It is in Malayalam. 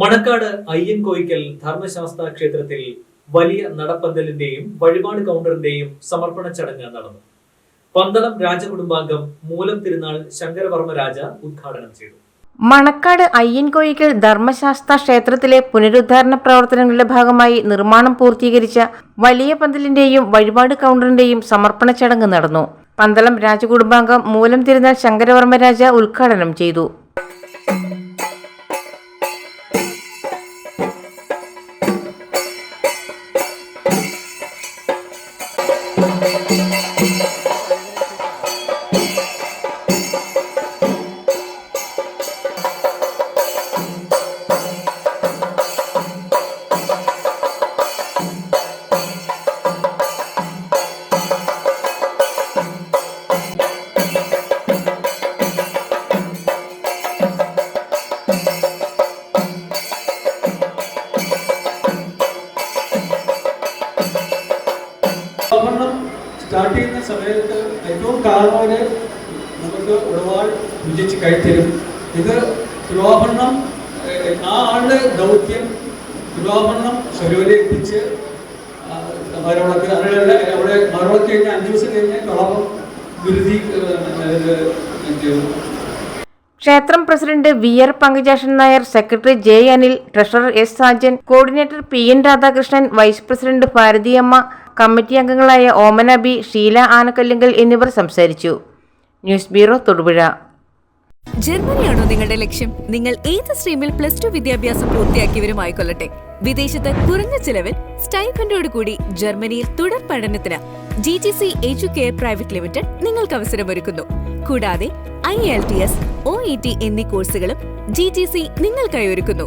മണക്കാട് അയ്യൻകോയിക്കൽ ധർമ്മശാസ്ത്ര ക്ഷേത്രത്തിൽ വലിയ നടപ്പന്തലിന്റെയും വഴിപാട് കൗണ്ടറിന്റെയും സമർപ്പണ ചടങ്ങ് നടന്നു. പന്തളം രാജകുടുംബാംഗം മൂലം തിരുനാൾ ശങ്കരവർമ്മ രാജ ഉദ്ഘാടനം ചെയ്തു. മണക്കാട് അയ്യൻകോയിക്കൽ ധർമ്മശാസ്ത്ര ക്ഷേത്രത്തിലെ പുനരുദ്ധാരണ പ്രവർത്തനങ്ങളുടെ ഭാഗമായി നിർമ്മാണം പൂർത്തീകരിച്ച വലിയ പന്തലിന്റെയും വഴിപാട് കൗണ്ടറിന്റെയും സമർപ്പണ ചടങ്ങ് നടന്നു. പന്തളം രാജകുടുംബാംഗം മൂലം തിരുനാൾ ശങ്കരവർമ്മ രാജ ഉദ്ഘാടനം ചെയ്തു. ഭരണം സ്റ്റാർട്ട് ചെയ്യുന്ന സമയത്ത് ഏറ്റവും കാരണവര് നമുക്ക് ഒരുപാട് വിജയിച്ച് കഴിത്തരും ഇത് തിരുവാഭരണം ആ ആളുടെ ദൗത്യം തിരുവാഭരണം ശരീരം എത്തിച്ച് മരവിളക്ക് അതിനുള്ള അവിടെ മരവിളക്ക് കഴിഞ്ഞ് അഞ്ച് ദിവസം കഴിഞ്ഞ് കളവം ഗുരുതി ക്ഷേത്രം president V R Pankajakshan Nair secretary J Anil treasurer S Sajan coordinator P N Radhakrishnan vice president Bharathiyamma committee അംഗങ്ങളായ ഓമന ബി ഷീല ആനക്കല്ലിങ്കൽ എന്നിവർ സംസാരിച്ചു. News bureau Thodupuzha. ജർമ്മനിയാണോ നിങ്ങളുടെ ലക്ഷ്യം? നിങ്ങൾ ഏത് സ്ട്രീമിൽ പ്ലസ് ടു വിദ്യാഭ്യാസം പൂർത്തിയാക്കിയവരുമായിക്കൊള്ളട്ടെ? വിദേശത്ത് കുറഞ്ഞ ചിലവിൽ സ്റ്റൈഫൻഡോട് കൂടി ജർമ്മനിയിൽ തുടർ പഠനത്തിന് G T C Educare private limited നിങ്ങൾക്ക് അവസരമൊരുക്കുന്നു. കൂടാതെ I L T S O E T എന്നീ കോഴ്സുകളും ജി ടി സി നിങ്ങൾക്കായി ഒരുക്കുന്നു.